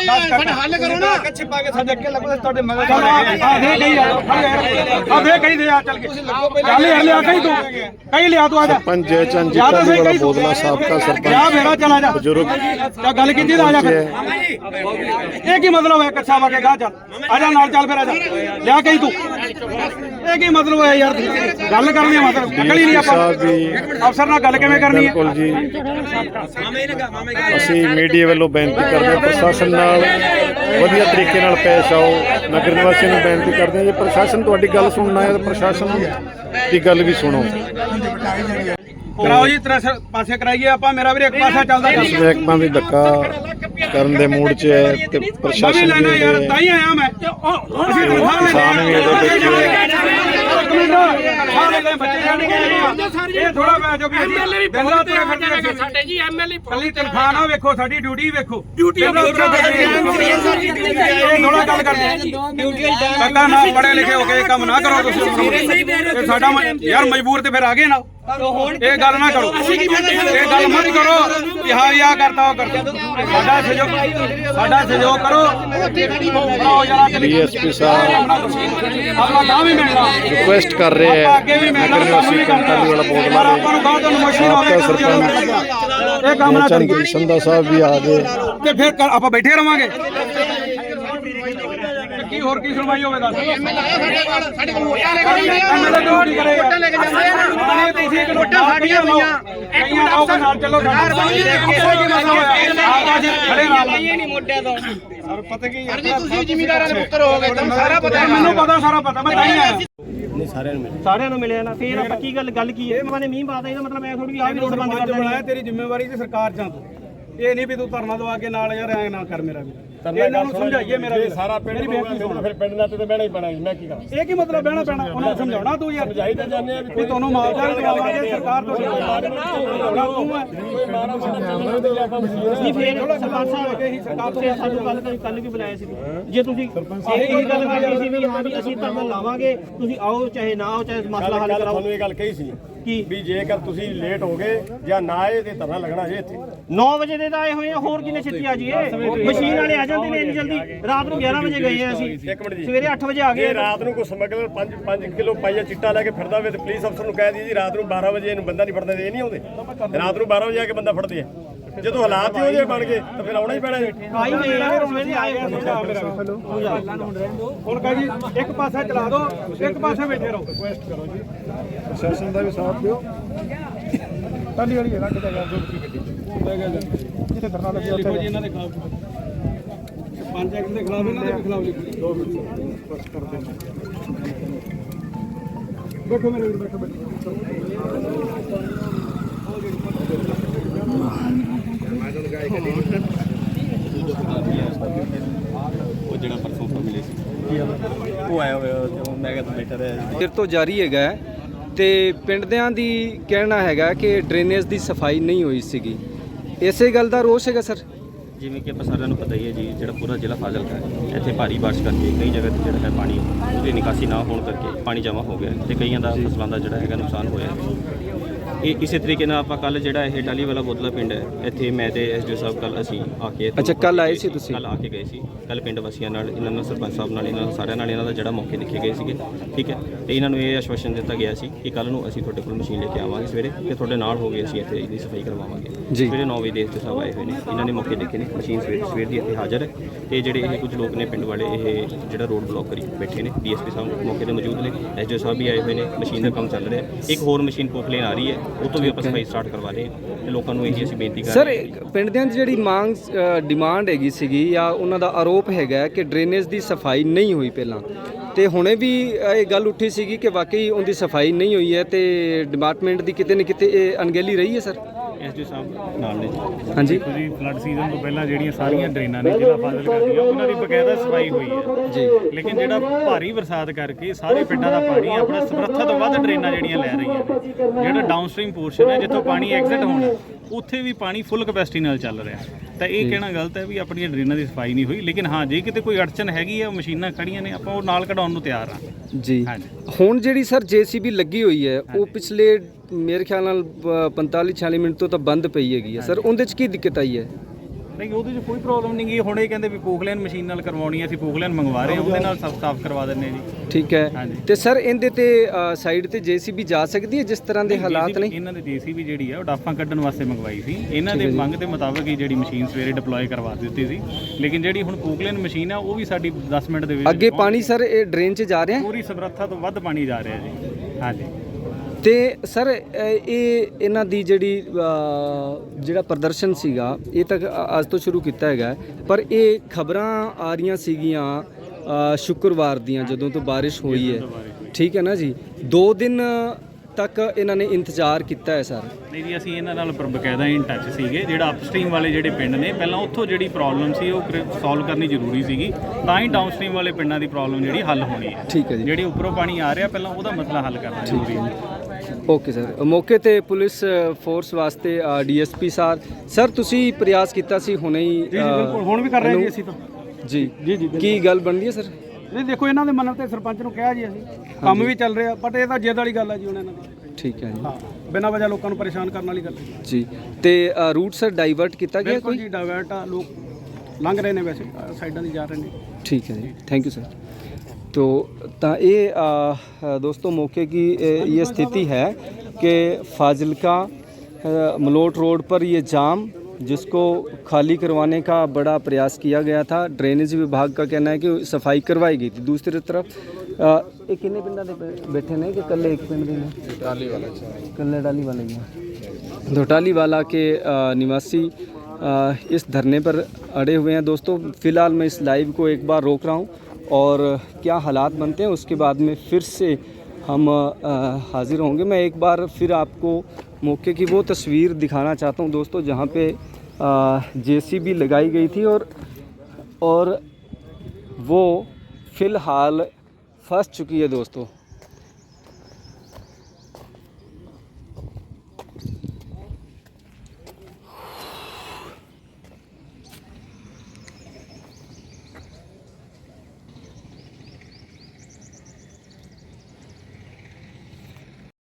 ਸਾਡਾ ਹੱਲ ਕਰੋ ਨਾ ਕੱਚੇ ਪਾ ਕੇ ਸਾਡੇ ਅੱਗੇ ਲੱਗੋ ਤੁਹਾਡੇ ਮਗਰ ਚੱਲ ਆ ਆ ਦੇ ਕਹੀ ਆ ਆ ਦੇ ਕਹੀ ਦੇ ਆ ਚੱਲ ਕੇ ਚੱਲ ਯਾਰ ਲਿਆ ਕਹੀ ਤੂੰ ਕਹੀ ਲਿਆ ਤੂੰ ਆ ਜਾ ਸਰਪੰਚ ਜੈ ਚੰਦ ਜੀ ਯਾਦ ਕਾਲੀ ਅਸੀਂ ਵਾਲਾ ਕਹੀ ਤੂੰ ਬੋਦਲਾ ਸਾਬਕਾ ਜਾ ਸਰਪੰਚ ਮੇਰਾ ਚਲਾ ਜਾ ਬਜ਼ੁਰਗ ਤਾਂ ਗੱਲ ਕੀਤੀ ਤਾਂ ਆ ਜਾ ਫਿਰ ਇਹ ਕੀ ਮਤਲਬ ਹੈ ਕੱਚਾ ਵਾ ਕੇ ਗਾ ਚੱਲ ਆ ਜਾ ਨਾਲ ਚੱਲ ਫਿਰ ਆ ਜਾ ਲਿਆ ਕਹੀ ਤੂੰ ਇਹ ਕੀ ਮਤਲਬ ਹੈ ਯਾਰ? ਗੱਲ ਕਰਨੀ ਹੈ ਮਤਲਬ। ਨਿਕਲੀ ਨਹੀਂ ਆਪਾਂ ਵੀ ਅਫਸਰ ਨਾਲ ਗੱਲ ਕਿਵੇਂ ਕਰਨੀ ਹੈ ਬਿਲਕੁਲ ਜੀ। ਅਸੀਂ ਮੀਡੀਆ ਵੱਲੋਂ ਬੇਨਤੀ ਕਰਦੇ ਹਾਂ ਪ੍ਰਸ਼ਾਸਨ ਨਾਲ ਵਧੀਆ ਤਰੀਕੇ ਨਾਲ ਪੇਸ਼ ਆਓ। ਨਗਰ ਨਿਵਾਸੀਆਂ ਨੂੰ ਬੇਨਤੀ ਕਰਦੇ ਹਾਂ ਜੇ ਪ੍ਰਸ਼ਾਸਨ ਤੁਹਾਡੀ ਗੱਲ ਸੁਣਨਾ ਹੈ ਤਾਂ ਪ੍ਰਸ਼ਾਸਨ ਦੀ ਗੱਲ ਵੀ ਸੁਣੋ। ਕਰਾਓ ਜੀ ਤੇਰਾ ਸਿਰ ਪਾਸੇ ਕਰਾਈਏ ਆਪਾਂ ਮੇਰਾ ਵੀਰ ਇੱਕ ਪਾਸਾ ਚੱਲਦਾ। ਮਹਿਕਮਾ ਵੀ ਧੱਕਾ। ਕਰਨ ਦੇ ਮੂਡ 'ਚ ਹੈ ਤੇ ਮੈਂ ਵੀ ਪ੍ਰਸ਼ਾਸਨ ਲੈਣਾ ਵੀ ਯਾਰ ਇਹਦੇ- ਤਾਂ ਹੀ ਆਇਆ ਮੈਂ। ਅਸੀਂ ਤਨਖਾਹ ਵੀ ਇਹਦੇ ਵਿੱਚ ਇਹ ਥੋੜਾ ਬੈ ਜੋ ਵੀ ਐਮਐਲਏ ਵੀ ਬਹੁਤ ਤੁਰੇ ਅਸੀਂ। ਸਾਡੇ ਜੀ ਐਮਐਲਏ ਕੱਲੀ ਤਨਖਾਹ ਨਾ ਵੇਖੋ ਸਾਡੀ ਡਿਊਟੀ ਵੇਖੋ। ਡਿਊਟੀ ਥੋੜਾ ਗੱਲ ਕਰਦੇ ਕਾਕਾ ਨਾ ਪੜ੍ਹੇ ਲਿਖੇ ਹੋ ਕੇ ਇਹ ਕੰਮ ਨਾ ਕਰੋ ਤੁਸੀਂ। ਇਹ ਸਾਡਾ ਮ- ਯਾਰ ਮਜਬੂਰ ਤੇ ਫਿਰ ਆ ਗਏ ਨਾ। ਇਹ ਗੱਲ ਨਾ ਕਰੋ। ਇਹ ਗੱਲ ਮਤ ਕਰੋ ਕਿ ਹਾਂ ਆ ਕਰਤਾ ਉਹ ਕਰਤਾ। ਸਾਡਾ ਸਹਿਯੋਗ ਸਾਡਾ ਸਹਿਯੋਗ ਕਰੋ। ਡੀਐਸਪੀ ਸਾਹਿਬ ਆਪਾਂ ਤਾਂ ਵੀ ਮਿਲਣਾ। ਰਿਕੁਐਸਟ ਕਰ ਰਹੇ ਹੈ ਅੱਗੇ ਵੀ ਮਿਲਣਾ ਨਗਰ ਨਿਵਾਸੀ ਕੰਟਰੀ ਵਾਲਾ ਪਰ ਬੋਦਲਾ ਆਪਾਂ ਨੂੰ ਗਾਹ ਤੋਂ ਮਸ਼ੀਨ ਸਾਬਕਾ ਹੋਵੇ ਸਰਪੰਚ ਇਹ ਕੰਮ ਨਾ ਕਰੀਏ ਸੰਧਾ ਸਾਹਿਬ ਵੀ ਆ ਗਏ। ਤੇ ਫਿਰ ਆਪਾਂ ਬੈਠੇ ਰਵਾਂਗੇ। ਕੀ ਹੋਰ ਕੀ ਸੁਣਵਾਈ ਹੋਵੇ ਦੱਸ। ਸਾਡੇ ਕੋਲ ਵੋਟਾਂ ਲੈ ਐਮਐਲਏ ਡਿਊਟੀ ਕਰੇ ਵੋਟਾਂ ਲੈ ਕੇ ਜਾਂਦੇ ਆ ਆਹ ਤੁਸੀਂ ਇੱਕ ਵੋਟਾਂ ਸਾਡੀਆਂ ਪਈਆਂ। ਕਈਆਂ ਆਓ ਕੇ ਨਾਲ ਚੱਲੋ ਯਾਰ ਬਾਈ ਇਹ ਕੀ ਮਸਲਾ ਹੋਇਆ ਆਪਾਂ ਜੀ ਖੜੇ ਨਾਲ। ਨਹੀਂ ਮੋਢਿਆਂ ਤੋਂ। ਸਰ ਪਤਾ ਕੀ ਸਰ ਜੀ ਤੁਸੀਂ ਜ਼ਿਮੀਦਾਰਾਂ ਦੇ ਪੁੱਤਰ ਹੋ ਗਏ ਤੁਹਾਨੂੰ ਸਾਰਾ ਪਤਾ ਹੈ। ਮੈਨੂੰ ਪਤਾ ਸਾਰਾ ਪਤਾ ਮੈਂ ਤਾਂ ਹੀ ਆਇਆ। ਸਾਰਿਆਂ ਨੂੰ ਮਿਲਿਆ। ਨਾ ਫੇਰ ਆਪਾਂ ਕੀ ਗੱਲ ਗੱਲ ਕੀ ਹੈ? ਮਾਨੇ ਮੀਂਹ ਬਾਤ ਇਹਦਾ ਮਤਲਬ ਐ ਥੋੜੀ ਆ ਵੀ ਰੋਡ ਬੰਦ ਕਰ ਦੇਣੀ ਬਣਾਇਆ ਤੇਰੀ ਜ਼ਿੰਮੇਵਾਰੀ ਤੇ ਸਰਕਾਰ ਜਾਂ ਤੂੰ। ਇਹ ਨਹੀਂ ਵੀ ਤੂੰ ਧਰਨਾ ਦਵਾ ਕੇ ਨਾਲ ਯਾਰ ਐ ਨਾ ਕਰ ਮੇਰਾ ਵੀ। ਇਹਨਾਂ ਨੂੰ ਸਮਝਾਈਏ ਮੇਰਾ ਵੀ ਸਾਰਾ ਪਿੰਡ ਬੇਨਤੀ ਸੁਣ। ਫਿਰ ਪਿੰਡ ਨਾਲ ਤੇ ਬਹਿਣਾ ਹੀ ਪੈਣਾ ਮੈਂ ਕੀ ਕਰਾਂ? ਇਹ ਕੀ ਮਤਲਬ ਬਹਿਣਾ ਪੈਣਾ? ਉਹਨਾਂ ਨੂੰ ਸਮਝਾਉਣਾ ਤੂੰ ਯਾਰ। ਸਮਝਾਈ ਤਾਂ ਜਾਂਦੇ ਆ ਵੀ ਤੁਹਾਨੂੰ ਮਾਲਦਾਰ ਦਵਾਵਾਂਗੇ ਸਰਕਾਰ ਤੋਂ ਸਮਝਾਉਣਾ ਤੂੰ ਹੈ ਨਹੀਂ ਫੇਰ ਸਰਪੰਚ ਸਾਹਿਬ ਸਰਕਾਰ ਤੋਂ ਸਾਨੂੰ ਕੱਲ ਕੱਲ ਵੀ ਬੁਲਾਇਆ ਸੀ। ਜੇ ਤੁਸੀਂ ਇਹ ਇਹ ਗੱਲ ਕੀਤੀ ਸੀ ਵੀ ਹਾਂ ਵੀ ਅਸੀਂ ਲਾਵਾਂਗੇ ਤੁਸੀਂ ਆਓ ਚਾਹੇ ਨਾ ਆਓ ਚਾਹੇ ਮਸਲਾ ਹੱਲ ਕਰਾਓ। ਤੁਹਾਨੂੰ ਇਹ ਗੱਲ ਕਹੀ ਸੀ। ਕੀ ਵੀ ਜੇਕਰ ਤੁਸੀਂ ਲੇਟ ਹੋ ਗਏ ਜਾਂ ਨਾ ਆਏ ਤੇ ਧਰਨਾ ਲੱਗਣਾ ਜੇ ਇੱਥੇ। 9 ਵਜੇ ਦੇ ਤਾਂ ਆਏ ਹੋਏ ਆ ਹੋਰ ਕਿੰਨੇ ਛੇਤੀ ਆ ਜੀਏ ਮਸ਼ੀਨ ਵਾਲੇ ਆ ਜਾਂਦੇ ਨੇ ਇੰਨੀ ਜਲਦੀ। ਰਾਤ ਨੂੰ 11 ਵਜੇ ਗਏ ਆ ਅਸੀਂ। ਇੱਕ ਮਿੰਟ ਜੀ। ਸਵੇਰੇ 8 ਵਜੇ ਆ ਜੇ ਗਏ ਰਾਤ ਨੂੰ ਕੋਈ ਸਮਗਲਰ 5 5 ਕਿਲੋ ਪਾਈਆ ਚਿੱਟਾ ਲੈ ਕੇ ਫਿਰਦਾ ਹੋਵੇ ਤੇ ਪੁਲਿਸ ਅਫਸਰ ਨੂੰ ਕਹਿ ਦੀ ਜੀ ਰਾਤ ਨੂੰ 12 ਵਜੇ ਇਹਨੂੰ ਬੰਦਾ ਨਹੀਂ ਫੜਦਾ ਤੇ ਇਹ ਨਹੀਂ ਆਉਂਦੇ। ਰਾਤ ਨੂੰ 12 ਵਜੇ ਆ ਕੇ ਬੰਦਾ ਫੜਦੇ ਆ। ਜਦੋਂ ਹਾਲਾਤ ਹੀ ਉਹਦੇ ਬਣ ਗਏ ਤਾਂ ਫਿਰ ਆਉਣਾ ਹੀ ਪੈਣਾ ਜੀ। ਆਈ ਗਏ ਆ ਸਵੇਰੇ ਆਏ। ਆ ਹੁਣ ਕਹ ਜੀ ਇੱਕ ਪਾਸਾ ਚਲਾ ਦਿਓ ਇੱਕ ਪਾਸੇ ਬੈਠੇ ਰਹੋ। ਪ੍ਰਸ਼ਾਸਨ ਦਾ ਵੀ ਸਾਥ ਦਿਓ। ਟਾਲੀ ਵਾਲੀ ਹੈ ਕੱਢ ਜਾ ਜੋ ਗੱਡੀ ਜਿੱਥੇ ਧਰਨਾ ਲੱਗਿਆ ਉੱਥੇ। ਜੀ ਇਹਨਾਂ ਦੇ ਖਿਲਾਫ ਪੰਜ ਐਕਟ ਦੇ ਖਿਲਾਫ ਇਹਨਾਂ ਦੇ ਖਿਲਾਫ ਲਿਖੋ। ਦੋ ਮਿੰਟ ਬਸ ਕਰ ਦੇ ਬੈਠੋ ਮੇਰੇ ਵੀਰ ਬੈਠੋ। ਬੈਠੋ ਫਿਰ ਤੋਂ ਜਾਰੀ ਹੈਗਾ ਤੇ ਪਿੰਡਿਆਂ ਦੀ ਕਹਿਣਾ ਹੈਗਾ ਕਿ ਡਰੇਨੇਜ ਦੀ ਸਫ਼ਾਈ ਨਹੀਂ ਹੋਈ ਸੀਗੀ। ਇਸੇ ਗੱਲ ਦਾ ਰੋਸ ਹੈਗਾ ਸਰ? ਜਿਵੇਂ ਕਿ ਆਪਾਂ ਸਾਰਿਆਂ ਨੂੰ ਪਤਾ ਹੀ ਹੈ ਜੀ ਜਿਹੜਾ ਪੂਰਾ ਜ਼ਿਲ੍ਹਾ ਫਾਜ਼ਿਲਕਾ ਹੈ ਇੱਥੇ ਭਾਰੀ ਬਾਰਿਸ਼ ਕਰਕੇ ਕਈ ਜਗ੍ਹਾ ਤੇ ਜਿਹੜਾ ਹੈ ਪਾਣੀ ਉਹਦੀ ਨਿਕਾਸੀ ਨਾ ਹੋਣ ਕਰਕੇ ਪਾਣੀ ਜਮ੍ਹਾਂ ਹੋ ਗਿਆ ਤੇ ਕਈਆਂ ਦਾ ਫਸਲਾਂ ਦਾ ਜਿਹੜਾ ਹੈਗਾ ਨੁਕਸਾਨ ਹੋਇਆ ਹੈ। ਇਹ ਇਸੇ ਤਰੀਕੇ ਨਾਲ ਆਪਾਂ ਕੱਲ ਜਿਹੜਾ ਇਹ ਟਾਲੀ ਵਾਲਾ ਬੋਦਲਾ ਪਿੰਡ ਹੈ ਇੱਥੇ ਮੈਂ ਤੇ ਐਸਡੀਓ ਸਾਹਿਬ ਕੱਲ ਅਸੀਂ ਆ ਕੇ ਅੱਛਾ, ਕੱਲ੍ਹ ਆਏ ਸੀ ਤੁਸੀਂ? ਕੱਲ ਆ ਕੇ ਗਏ ਸੀ। ਕੱਲ ਪਿੰਡ ਵਾਸੀਆਂ ਨਾਲ ਇਹਨਾਂ ਨਾਲ ਸਰਪੰਚ ਸਾਹਿਬ ਨਾਲ ਇਹਨਾਂ ਨਾਲ ਸਾਰਿਆਂ ਨਾਲ ਇਹਨਾਂ ਦਾ ਜਿਹੜਾ ਮੌਕੇ ਦੇਖੇ ਗਏ ਸੀਗੇ। ਠੀਕ ਹੈ। ਤੇ ਇਹਨਾਂ ਨੂੰ ਇਹ ਆਸ਼ਵਾਸਨ ਦਿੱਤਾ ਗਿਆ ਸੀ ਕਿ ਕੱਲ ਨੂੰ ਅਸੀਂ ਤੁਹਾਡੇ ਕੋਲ ਮਸ਼ੀਨ ਲੈ ਕੇ ਆਵਾਂਗੇ ਸਵੇਰੇ ਤੇ ਤੁਹਾਡੇ ਨਾਲ ਹੋ ਕੇ ਅਸੀਂ ਇੱਥੇ ਇਹਦੀ ਸਫ਼ਾਈ ਕਰਵਾਵਾਂਗੇ ਜੀ। ਸਵੇਰੇ 9 ਵਜੇ ਦੇ ਇੱਥੇ ਸਭ ਆਏ ਹੋਏ ਨੇ ਇਹਨਾਂ ਨੇ ਮੌਕੇ ਦੇਖੇ ਨੇ ਮਸ਼ੀਨ ਸਵੇਰ ਸਵੇਰ ਦੀ ਇੱਥੇ ਹਾਜ਼ਰ ਹੈ ਤੇ ਜਿਹੜੇ ਇਹ ਕੁਝ ਲੋਕ ਨੇ ਪਿੰਡ ਵਾਲੇ ਇਹ ਜਿਹੜਾ ਰੋਡ ਬਲੌਕ ਕਰੀ ਬੈਠੇ ਨੇ ਡੀਐਸਪੀ ਸਾਹਿਬ ਮੌਕੇ ਤੇ ਮੌਜੂਦ ਨੇ ਐਸਡੀਓ ਸਾਹਿਬ ਵੀ ਆਏ ਹੋਏ ਨੇ ਮਸ਼ੀਨ ਦਾ ਕੰਮ ਚੱਲ ਰਿਹਾ। ਇੱਕ ਹੋਰ ਮਸ਼ੀਨ ਪੋਪਲੇਨ ਆ ਰਹੀ ਹੈ ਉਹ ਤੋਂ ਵੀ ਆਪਾਂ ਸਫ਼ਾਈ ਸਟਾਰਟ ਕਰਵਾ ਰਹੇ ਹਾਂ ਤੇ ਲੋਕਾਂ ਨੂੰ ਇਹੀ ਅਸੀਂ ਬੇਨਤੀ ਕਰ ਸਰ ਰਹੇ ਹਾਂ ਪਿੰਡਿਆਂ ਦੀ ਜਿਹੜੀ ਮੰਗ ਡਿਮਾਂਡ ਹੈਗੀ ਸੀਗੀ ਜਾਂ ਉਹਨਾਂ ਦਾ ਆਰੋਪ ਹੈਗਾ ਕਿ ਡਰੇਨੇਜ ਦੀ ਸਫ਼ਾਈ ਨਹੀਂ ਹੋਈ ਪਹਿਲਾਂ ਤੇ ਹੁਣੇ ਵੀ ਇਹ ਗੱਲ ਉੱਠੀ ਸੀਗੀ ਕਿ ਵਾਕਈ ਉਹਦੀ ਸਫ਼ਾਈ ਨਹੀਂ ਹੋਈ ਹੈ ਤੇ ਡਿਪਾਰਟਮੈਂਟ ਦੀ ਕਿਤੇ ਨਾ ਕਿਤੇ ਇਹ ਅਣਗਹਿਲੀ ਰਹੀ ਹੈ, ਸਰ? ਐਸਡੀਓ ਸਾਹਿਬ ਨਾਲ ਨੇ। ਜੀ ਹਾਂਜੀ ਤੁਸੀਂ ਫਲੱਡ ਸੀਜ਼ਨ ਤੋਂ ਪਹਿਲਾਂ ਜਿਹੜੀਆਂ ਸਾਰੀਆਂ ਡਰੇਨਾਂ ਨੇ ਜ਼ਿਲ੍ਹਾ ਫਾਜ਼ਿਲਕਾ ਦੀਆਂ ਉਹਨਾਂ ਦੀ ਬਕਾਇਦਾ ਸਫ਼ਾਈ ਹੋਈ ਹੈ। ਜੀ। ਲੇਕਿਨ ਜਿਹੜਾ ਭਾਰੀ ਬਰਸਾਤ ਕਰਕੇ ਸਾਰੇ ਪਿੰਡਾਂ ਦਾ ਪਾਣੀ ਆਪਣਾ ਸਮਰੱਥਾ ਤੋਂ ਵੱਧ ਡਰੇਨਾਂ ਜਿਹੜੀਆਂ ਲੈ ਰਹੀਆਂ ਨੇ ਜਿਹੜਾ ਡਾਊਨਸਟ੍ਰੀਮ ਪੋਰਸ਼ਨ ਹੈ ਜਿੱਥੋਂ ਪਾਣੀ ਐਗਜ਼ਿਟ ਹੋਣਾ ਉੱਥੇ ਵੀ ਪਾਣੀ ਫੁੱਲ ਕਪੈਸਿਟੀ ਨਾਲ ਚੱਲ ਰਿਹਾ। ਤਾਂ ਇਹ ਕਹਿਣਾ ਗਲਤ ਹੈ ਵੀ ਆਪਣੀਆਂ ਡਰੇਨਾਂ ਦੀ ਸਫ਼ਾਈ ਨਹੀਂ ਹੋਈ ਲੇਕਿਨ ਹਾਂ ਜੇ ਕਿਤੇ ਕੋਈ ਅੜਚਨ ਹੈਗੀ ਹੈ ਮਸ਼ੀਨਾਂ ਖੜੀਆਂ ਨੇ ਆਪਾਂ ਉਹ ਨਾਲ ਕਢਾਉਣ ਨੂੰ ਤਿਆਰ ਹਾਂ ਜੀ। ਹਾਂਜੀ। ਹੁਣ ਜਿਹੜੀ ਸਰ ਜੀਸੀਬੀ ਲੱਗੀ ਹੋਈ ਹੈ ਉਹ ਪਿਛਲੇ ਮੇਰੇ ਖਿਆਲ ਨਾਲ 45 46 ਮਿੰਟ ਤੋਂ ਤਾਂ ਬੰਦ ਪਈ ਹੈਗੀ ਹੈ। ਸਰ ਉਹਦੇ ਚ ਕੀ ਦਿੱਕਤ ਆਈ ਹੈ? ਨਹੀਂ ਉਹਦੇ 'ਚ ਕੋਈ ਪ੍ਰੋਬਲਮ ਨਹੀਂ ਗਈ ਹੁਣ ਇਹ ਕਹਿੰਦੇ ਵੀ ਪੋਖਲੈਨ ਮਸ਼ੀਨ ਨਾਲ ਕਰਵਾਉਣੀ ਹੈ ਅਸੀਂ ਪੋਖਲੈਨ ਮੰਗਵਾ ਰਹੇ ਹਾਂ ਉਹਦੇ ਨਾਲ ਸਾਫ਼ ਸਾਫ਼ ਕਰਵਾ ਹਾਂ ਜੀ। ਠੀਕ ਹੈ। ਤੇ ਸਰ ਇਹਦੇ ਤੇ ਸਾਈਡ ਤੇ ਜੀਸੀਬੀ ਜਾ ਸਕਦੀ ਹੈ ਜਿਸ ਤਰ੍ਹਾਂ ਦੇ ਹਾਲਾਤ ਨੇ? ਇਹਨਾਂ ਦੇ ਜੀਸੀਬੀ ਜਿਹੜੀ ਹੈ ਉਹ ਡਾਫਾਂ ਕੱਢਣ ਵਾਸਤੇ ਮੰਗਵਾਈ ਸੀ। ਇਹਨਾਂ ਦੇ ਮੰਗ ਦੇ ਮੁਤਾਬਕ ਹੀ ਜਿਹੜੀ ਮਸ਼ੀਨ ਸਵੇਰੇ ਡਿਪਲੋਏ ਕਰਵਾ ਦਿੱਤੀ ਸੀ। ਲੇਕਿਨ ਜਿਹੜੀ ਹੁਣ ਪੋਖਲੈਨ ਮਸ਼ੀਨ ਆ ਉਹ ਵੀ ਸਾਡੀ 10 ਮਿੰਟ ਦੇ ਵਿੱਚ ਅੱਗੇ ਪਾਣੀ ਸਰ ਇਹ ਡਰੇਨ 'ਚ ਜਾ ਰਿਹਾ ਪੂਰੀ ਸਮਰੱਥਾ ਤੋਂ ਵੱਧ ਪਾਣੀ ਜਾ ਰਿਹਾ ਜੀ। ਹਾਂਜੀ। ਤੇ ਸਰ ਇਹ ਇਹਨਾਂ ਦੀ ਜਿਹੜੀ ਜਿਹੜਾ ਪ੍ਰਦਰਸ਼ਨ ਸੀਗਾ ਇਹ ਤੱਕ ਅੱਜ ਤੋਂ ਸ਼ੁਰੂ ਕੀਤਾ ਹੈਗਾ। ਪਰ ਇਹ ਖਬਰਾਂ ਆ ਰਹੀਆਂ ਸੀਗੀਆਂ ਸ਼ੁੱਕਰਵਾਰ ਦੀਆਂ ਜਦੋਂ ਤੋਂ ਬਾਰਿਸ਼ ਹੋਈ ਹੈ। ਠੀਕ ਹੈ ਨਾ ਜੀ? 2 ਦਿਨ ਤੱਕ ਇਹਨਾਂ ਨੇ ਇੰਤਜ਼ਾਰ ਕੀਤਾ ਹੈ ਸਰ। ਨਹੀਂ ਜੀ ਅਸੀਂ ਇਹਨਾਂ ਨਾਲ ਪਰ ਬਕਾਇਦਾ ਇਨ ਟੱਚ ਸੀਗੇ। ਜਿਹੜਾ ਅਪਸਟ੍ਰੀਮ ਵਾਲੇ ਜਿਹੜੇ ਪਿੰਡ ਨੇ ਪਹਿਲਾਂ ਉੱਥੋਂ ਜਿਹੜੀ ਪ੍ਰੋਬਲਮ ਸੀ ਉਹ ਸੋਲਵ ਕਰਨੀ ਜ਼ਰੂਰੀ ਸੀਗੀ। ਤਾਂ ਹੀ ਡਾਊਨਸਟ੍ਰੀਮ ਵਾਲੇ ਪਿੰਡਾਂ ਦੀ ਪ੍ਰੋਬਲਮ ਜਿਹੜੀ ਹੱਲ ਹੋਣੀ ਹੈ। ਠੀਕ ਹੈ ਜੀ। ਜਿਹੜੀ ਉੱਪਰੋਂ ਪਾਣੀ ਆ ਰਿਹਾ ਪਹਿਲਾਂ ਉਹਦਾ ਮਸਲਾ ਹੱਲ ਕਰਨਾ ਜ਼ਰੂਰੀ ਹੈ। ਓਕੇ ਸਰ ਮੌਕੇ ਤੇ ਪੁਲਿਸ ਫੋਰਸ ਵਾਸਤੇ ਡੀਐਸਪੀ ਸਰ ਸਰ ਤੁਸੀਂ ਪ੍ਰਯਾਸ ਕੀਤਾ ਸੀ ਹੁਣੇ ਹੀ ਜੀ ਜੀ ਬਿਲਕੁਲ। ਹੁਣ ਵੀ ਕਰ ਰਹੇ ਜੀ ਅਸੀਂ ਤਾਂ। ਜੀ। ਜੀ ਜੀ ਕੀ ਗੱਲ ਬਣਦੀ ਹੈ ਸਰ ਨਹੀਂ ਦੇਖੋ ਇਹਨਾਂ ਦੇ ਮੰਨਣ ਤੇ ਸਰਪੰਚ ਨੂੰ ਕਿਹਾ ਜੀ ਅਸੀਂ। ਕੰਮ ਵੀ ਚੱਲ ਰਿਹਾ ਬਟ ਇਹ ਤਾਂ ਜਿੱਦ ਵਾਲੀ ਗੱਲ ਹੈ ਜੀ ਹੁਣ ਇਹਨਾਂ ਠੀਕ ਹੈ ਜੀ। ਬਿਨਾਂ ਵਜ੍ਹਾ ਲੋਕਾਂ ਨੂੰ ਪਰੇਸ਼ਾਨ ਕਰਨ ਵਾਲੀ ਗੱਲ ਜੀ। ਤੇ ਰੂਟ ਸਰ ਡਾਈਵਰਟ ਕੀਤਾ ਗਿਆ ਕੋਈ? ਜੀ ਡਾਇਵਰਟ ਆ ਲੋਕ ਲੰਘ ਰਹੇ ਨੇ ਵੈਸੇ ਸਾਈਡਾਂ ਦੀ ਜਾ ਰਹੇ ਨੇ। ਠੀਕ ਹੈ ਜੀ। ਥੈਂਕ ਯੂ ਸਰ तो ये दोस्तों मौके की ये स्थिति है कि फाजिलका मलोट रोड पर ये जाम जिसको खाली करवाने का बड़ा प्रयास किया गया था। ड्रेनेज विभाग का कहना है कि सफ़ाई करवाई गई थी। दूसरी तरफ़ एक किन्ने पिंडा बैठे ने? कि कल एक पिंड ने? डाली वाला ही धोटाली वाला के निवासी इस धरने पर अड़े हुए हैं। दोस्तों फ़िलहाल मैं इस लाइव को एक बार रोक रहा हूँ। और क्या हालात बनते हैं उसके बाद में फिर से हम हाजिर होंगे। मैं एक बार फिर आपको मौके की वो तस्वीर दिखाना चाहता हूँ दोस्तों, जहाँ पे जेसीबी लगाई गई थी और और वो फ़िलहाल फंस चुकी है दोस्तों।